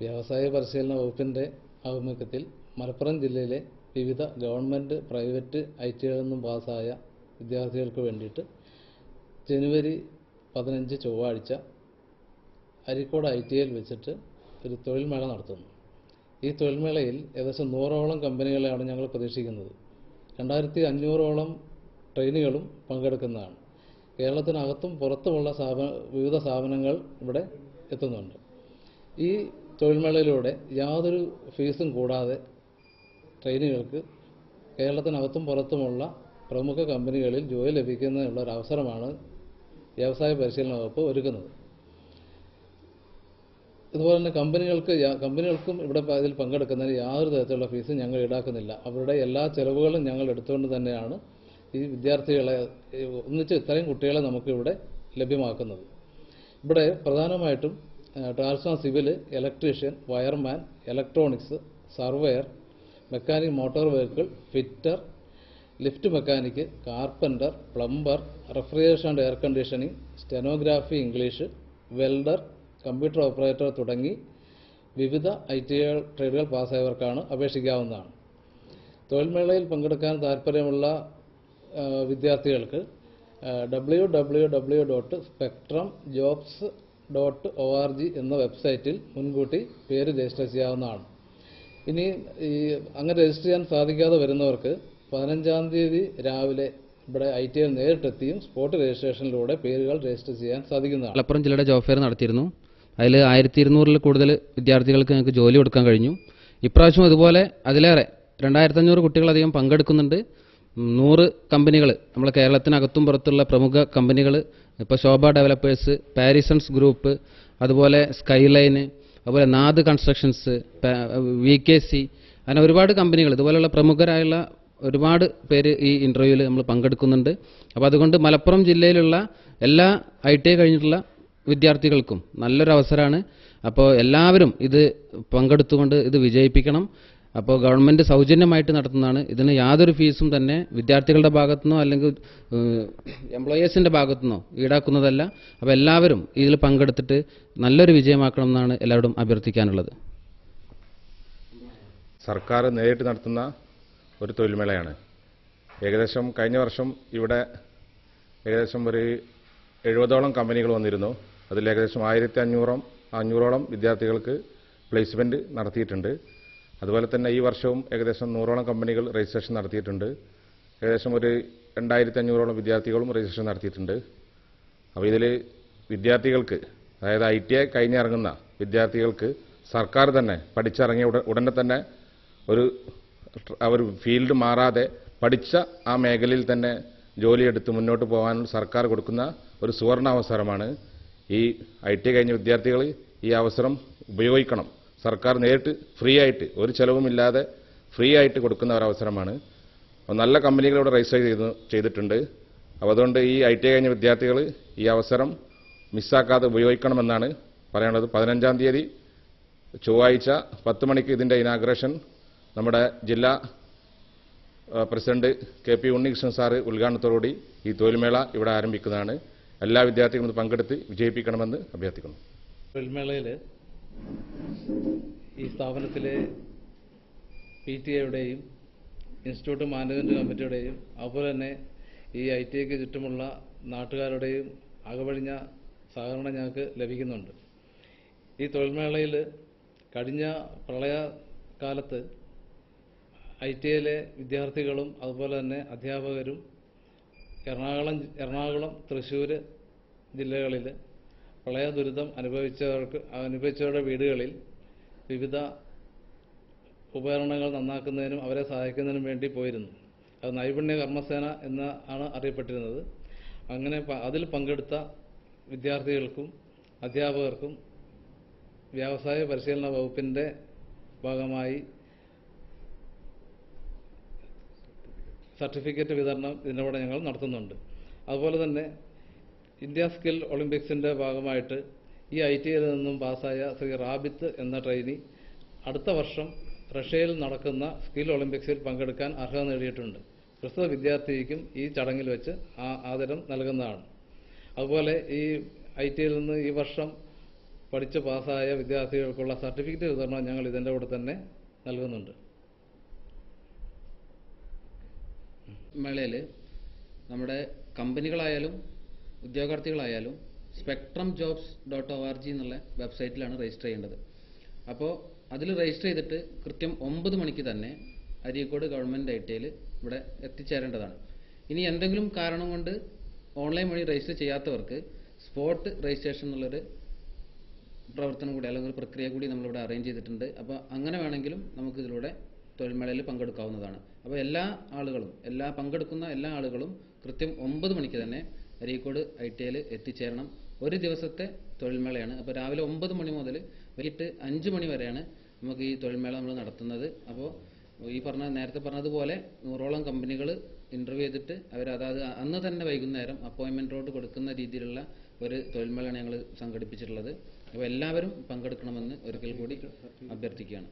വ്യവസായ പരിശീലന വകുപ്പിന്റെ ആഭിമുഖ്യത്തിൽ മലപ്പുറം ജില്ലയിലെ വിവിധ ഗവൺമെന്റ് പ്രൈവറ്റ് ഐ ടികളിൽ നിന്നും പാസ്സായ വിദ്യാർത്ഥികൾക്ക് വേണ്ടിയിട്ട് ജനുവരി പതിനഞ്ച് ചൊവ്വാഴ്ച അരിക്കോട് ഐ ടി ഐയിൽ വെച്ചിട്ട് ഒരു തൊഴിൽ മേള നടത്തുന്നു. ഈ തൊഴിൽ മേളയിൽ ഏകദേശം നൂറോളം കമ്പനികളെയാണ് ഞങ്ങൾ പ്രതീക്ഷിക്കുന്നത്. രണ്ടായിരത്തി അഞ്ഞൂറോളം ട്രെയിനുകളും പങ്കെടുക്കുന്നതാണ്. കേരളത്തിനകത്തും പുറത്തുമുള്ള സ്ഥാപന വിവിധ സ്ഥാപനങ്ങൾ ഇവിടെ എത്തുന്നുണ്ട്. ഈ തൊഴിൽമേളയിലൂടെ യാതൊരു ഫീസും കൂടാതെ ട്രെയിനികൾക്ക് കേരളത്തിനകത്തും പുറത്തുമുള്ള പ്രമുഖ കമ്പനികളിൽ ജോലി ലഭിക്കുന്നതിനുള്ള ഒരു അവസരമാണ് വ്യവസായ പരിശീലന വകുപ്പ് ഒരുക്കുന്നത്. ഇതുപോലെ തന്നെ കമ്പനികൾക്ക് കമ്പനികൾക്കും ഇവിടെ ഇതിൽ പങ്കെടുക്കുന്നതിന് യാതൊരു തരത്തിലുള്ള ഫീസും ഞങ്ങൾ ഈടാക്കുന്നില്ല. അവരുടെ എല്ലാ ചെലവുകളും ഞങ്ങൾ എടുത്തുകൊണ്ട് തന്നെയാണ് ഈ വിദ്യാർത്ഥികളെ ഒന്നിച്ച് ഇത്രയും കുട്ടികളെ നമുക്കിവിടെ ലഭ്യമാക്കുന്നത്. ഇവിടെ പ്രധാനമായിട്ടും transform civil electrician wireman electronics surveyor mechanic motor vehicle fitter lift mechanic carpenter plumber refrigeration and air conditioning stenography English welder computer operator തുടങ്ങി വിവിധ ഐ ടി ട്രേഡുകൾ പാസ്സായവർക്കാണ് അപേക്ഷിക്കാവുന്നതാണ്. തൊഴിൽമേളയിൽ പങ്കെടുക്കാൻ താല്പര്യമുള്ള വിദ്യാർത്ഥികൾക്ക് W W W dot spectrum jobs dot O R G എന്ന വെബ്സൈറ്റിൽ മുൻകൂട്ടി പേര് register ചെയ്യാവുന്നതാണ്. ഇനി ഈ അങ്ങനെ രജിസ്റ്റർ ചെയ്യാൻ സാധിക്കാതെ വരുന്നവർക്ക് പതിനഞ്ചാം തീയതി രാവിലെ ഇവിടെ ഐ ടി ഐ നേരിട്ടെത്തിയും സ്പോട്ട് രജിസ്ട്രേഷനിലൂടെ പേരുകൾ രജിസ്റ്റർ ചെയ്യാൻ സാധിക്കുന്നതാണ്. മലപ്പുറം ജില്ലയുടെ ജോബ് ഫെയർ നടത്തിയിരുന്നു. അതിൽ ആയിരത്തി ഇരുന്നൂറിൽ കൂടുതൽ വിദ്യാർത്ഥികൾക്ക് ഞങ്ങൾക്ക് ജോലി കൊടുക്കാൻ കഴിഞ്ഞു. ഇപ്രാവശ്യം അതുപോലെ അതിലേറെ രണ്ടായിരത്തഞ്ഞൂറ് കുട്ടികളധികം പങ്കെടുക്കുന്നുണ്ട്. നൂറ് കമ്പനികൾ നമ്മളെ കേരളത്തിനകത്തും പുറത്തുള്ള പ്രമുഖ കമ്പനികൾ ഇപ്പോൾ ശോഭ ഡെവലപ്പേഴ്സ് പാരിസൺസ് ഗ്രൂപ്പ് അതുപോലെ സ്കൈലൈന് അതുപോലെ Nad constructions V K C അങ്ങനെ ഒരുപാട് കമ്പനികൾ ഇതുപോലെയുള്ള പ്രമുഖരായുള്ള ഒരുപാട് പേര് ഈ ഇന്റർവ്യൂവിൽ നമ്മൾ പങ്കെടുക്കുന്നുണ്ട്. അപ്പോൾ അതുകൊണ്ട് മലപ്പുറം ജില്ലയിലുള്ള എല്ലാ ഐ ടി ഐ കഴിഞ്ഞിട്ടുള്ള വിദ്യാർത്ഥികൾക്കും നല്ലൊരു അവസരമാണ് അപ്പോൾ എല്ലാവരും ഇത് പങ്കെടുത്തുകൊണ്ട് ഇത് വിജയിപ്പിക്കണം. അപ്പോൾ ഗവൺമെന്റ് സൗജന്യമായിട്ട് നടത്തുന്നതാണ്. ഇതിന് യാതൊരു ഫീസും തന്നെ വിദ്യാർത്ഥികളുടെ ഭാഗത്തുനിന്നോ അല്ലെങ്കിൽ എംപ്ലോയേഴ്സിന്റെ ഭാഗത്തുനിന്നോ ഈടാക്കുന്നതല്ല. അപ്പോൾ എല്ലാവരും ഇതിൽ പങ്കെടുത്തിട്ട് നല്ലൊരു വിജയമാക്കണം എന്നാണ് എല്ലാവരും അഭ്യർത്ഥിക്കാനുള്ളത്. സർക്കാർ നേരിട്ട് നടത്തുന്ന ഒരു തൊഴിൽമേളയാണ്. ഏകദേശം കഴിഞ്ഞ വർഷം ഇവിടെ ഏകദേശം ഒരു എഴുപതോളം കമ്പനികൾ വന്നിരുന്നു. അതിൽ ഏകദേശം ആയിരത്തി അഞ്ഞൂറോളം അഞ്ഞൂറോളം വിദ്യാർത്ഥികൾക്ക് പ്ലേസ്മെന്റ് നടത്തിയിട്ടുണ്ട്. അതുപോലെ തന്നെ ഈ വർഷവും ഏകദേശം നൂറോളം കമ്പനികൾ രജിസ്ട്രേഷൻ നടത്തിയിട്ടുണ്ട്. ഏകദേശം ഒരു രണ്ടായിരത്തി അഞ്ഞൂറോളം വിദ്യാർത്ഥികളും രജിസ്ട്രേഷൻ നടത്തിയിട്ടുണ്ട്. അപ്പോൾ ഇതിൽ വിദ്യാർത്ഥികൾക്ക് അതായത് ഐ ടി ഐ കഴിഞ്ഞിറങ്ങുന്ന വിദ്യാർത്ഥികൾക്ക് സർക്കാർ തന്നെ പഠിച്ചിറങ്ങിയ ഉടനെ തന്നെ ഒരു അവർ ഫീൽഡ് മാറാതെ പഠിച്ച ആ മേഖലയിൽ തന്നെ ജോലിയെടുത്ത് മുന്നോട്ട് പോകാൻ സർക്കാർ കൊടുക്കുന്ന ഒരു സുവർണ അവസരമാണ് ഈ ഐ ടി കഴിഞ്ഞ വിദ്യാർത്ഥികൾ ഈ അവസരം ഉപയോഗിക്കണം. സർക്കാർ നേരിട്ട് ഫ്രീ ആയിട്ട് ഒരു ചിലവുമില്ലാതെ ഫ്രീ ആയിട്ട് കൊടുക്കുന്ന ഒരു അവസരമാണ് അപ്പോൾ നല്ല കമ്പനികൾ ഇവിടെ രജിസ്റ്റർ ചെയ്തു ചെയ്തിട്ടുണ്ട്. അപ്പോൾ അതുകൊണ്ട് ഈ ഐ ടി കഴിഞ്ഞ വിദ്യാർത്ഥികൾ ഈ അവസരം മിസ്സാക്കാതെ ഉപയോഗിക്കണമെന്നാണ് പറയാനുള്ളത്. പതിനഞ്ചാം തീയതി ചൊവ്വാഴ്ച പത്ത് മണിക്ക് ഇതിന്റെ ഇനാഗ്രേഷൻ നമ്മുടെ ജില്ലാ president K P Unnikrishnan sir ഉദ്ഘാടനത്തോടുകൂടി ഈ തൊഴിൽമേള ഇവിടെ ആരംഭിക്കുന്നതാണ്. എല്ലാ വിദ്യാർത്ഥികളും പങ്കെടുത്ത് വിജയിപ്പിക്കണമെന്ന് അഭ്യർത്ഥിക്കുന്നു. തൊഴിൽമേളയിൽ ഈ സ്ഥാപനത്തിലെ പി ടി എയുടെയും ഇൻസ്റ്റിറ്റ്യൂട്ട് മാനേജ്മെന്റ് കമ്മിറ്റിയുടെയും അതുപോലെ തന്നെ ഈ ഐ ടി ഐക്ക് ചുറ്റുമുള്ള നാട്ടുകാരുടെയും അകവഴിഞ്ഞ സഹകരണം ഞങ്ങൾക്ക് ലഭിക്കുന്നുണ്ട്. ഈ തൊഴിൽമേളയിൽ കഴിഞ്ഞ പ്രളയകാലത്ത് ഐ ടി ഐയിലെ വിദ്യാർത്ഥികളും അതുപോലെ തന്നെ അധ്യാപകരും എറണാകുളം എറണാകുളം തൃശ്ശൂർ ജില്ലകളിൽ പ്രളയ ദുരിതം അനുഭവിച്ചവർക്ക് അനുഭവിച്ചവരുടെ വീടുകളിൽ വിവിധ ഉപകരണങ്ങൾ നന്നാക്കുന്നതിനും അവരെ സഹായിക്കുന്നതിനും വേണ്ടി പോയിരുന്നു. അത് നൈപുണ്യ കർമ്മസേന എന്ന ആണ് അറിയപ്പെട്ടിരുന്നത്. അങ്ങനെ അതിൽ പങ്കെടുത്ത വിദ്യാർത്ഥികൾക്കും അധ്യാപകർക്കും വ്യാവസായ പരിശീലന വകുപ്പിന്റെ ഭാഗമായി സർട്ടിഫിക്കറ്റ് വിതരണം ഇതിന്റെ ഞങ്ങൾ നടത്തുന്നുണ്ട്. അതുപോലെ തന്നെ ഇന്ത്യ സ്കിൽ ഒളിമ്പിക്സിന്റെ ഭാഗമായിട്ട് ഈ ഐ ടി ഐയിൽ നിന്നും പാസ്സായ ശ്രീ റാബിത്ത് എന്ന ട്രെയിനി അടുത്ത വർഷം റഷ്യയിൽ നടക്കുന്ന സ്കിൽ ഒളിമ്പിക്സിൽ പങ്കെടുക്കാൻ അർഹത നേടിയിട്ടുണ്ട്. പ്രസ്തുത വിദ്യാർത്ഥിക്കും ഈ ചടങ്ങിൽ വെച്ച് ആ ആദരം നൽകുന്നതാണ്. അതുപോലെ ഈ ഐ ടി ഐയിൽ നിന്ന് ഈ വർഷം പഠിച്ച് പാസ്സായ വിദ്യാർത്ഥികൾക്കുള്ള സർട്ടിഫിക്കറ്റ് വിതരണം ഞങ്ങൾ ഇതിന്റെ കൂടെ തന്നെ നൽകുന്നുണ്ട്. മേളയിൽ നമ്മുടെ കമ്പനികളായാലും ഉദ്യോഗാർത്ഥികളായാലും spectrum jobs dot O R G എന്നുള്ള വെബ്സൈറ്റിലാണ് രജിസ്റ്റർ ചെയ്യേണ്ടത്. അപ്പോൾ അതിൽ രജിസ്റ്റർ ചെയ്തിട്ട് കൃത്യം ഒമ്പത് മണിക്ക് തന്നെ അരീക്കോട് ഗവൺമെന്റ് ഐ ടിയിൽ ഇവിടെ എത്തിച്ചേരേണ്ടതാണ്. ഇനി എന്തെങ്കിലും കാരണം കൊണ്ട് ഓൺലൈൻ വഴി രജിസ്റ്റർ ചെയ്യാത്തവർക്ക് സ്പോട്ട് രജിസ്ട്രേഷൻ എന്നുള്ളൊരു പ്രവർത്തനം കൂടി അല്ലെങ്കിൽ ഒരു പ്രക്രിയ കൂടി നമ്മളിവിടെ അറേഞ്ച് ചെയ്തിട്ടുണ്ട്. അപ്പോൾ അങ്ങനെ വേണമെങ്കിലും നമുക്ക് ഇതിലൂടെ തൊഴിൽമേളയിൽ പങ്കെടുക്കാവുന്നതാണ്. അപ്പോൾ എല്ലാ ആളുകളും എല്ലാ പങ്കെടുക്കുന്ന എല്ലാ ആളുകളും കൃത്യം ഒമ്പത് മണിക്ക് തന്നെ അരീക്കോട് ഐ ടി ഐയിൽ എത്തിച്ചേരണം. ഒരു ദിവസത്തെ തൊഴിൽമേളയാണ്. അപ്പോൾ രാവിലെ ഒമ്പത് മണി മുതൽ വൈകിട്ട് അഞ്ച് മണി വരെയാണ് നമുക്ക് ഈ തൊഴിൽമേള നമ്മൾ നടത്തുന്നത്. അപ്പോൾ ഈ പറഞ്ഞ നേരത്തെ പറഞ്ഞതുപോലെ നൂറോളം കമ്പനികൾ ഇന്റർവ്യൂ ചെയ്തിട്ട് അവർ അതായത് അന്ന് തന്നെ വൈകുന്നേരം അപ്പോയിൻമെന്റോട് കൊടുക്കുന്ന രീതിയിലുള്ള ഒരു തൊഴിൽമേളയാണ് ഞങ്ങൾ സംഘടിപ്പിച്ചിട്ടുള്ളത്. അപ്പോൾ എല്ലാവരും പങ്കെടുക്കണമെന്ന് ഒരിക്കൽ കൂടി അഭ്യർത്ഥിക്കുകയാണ്.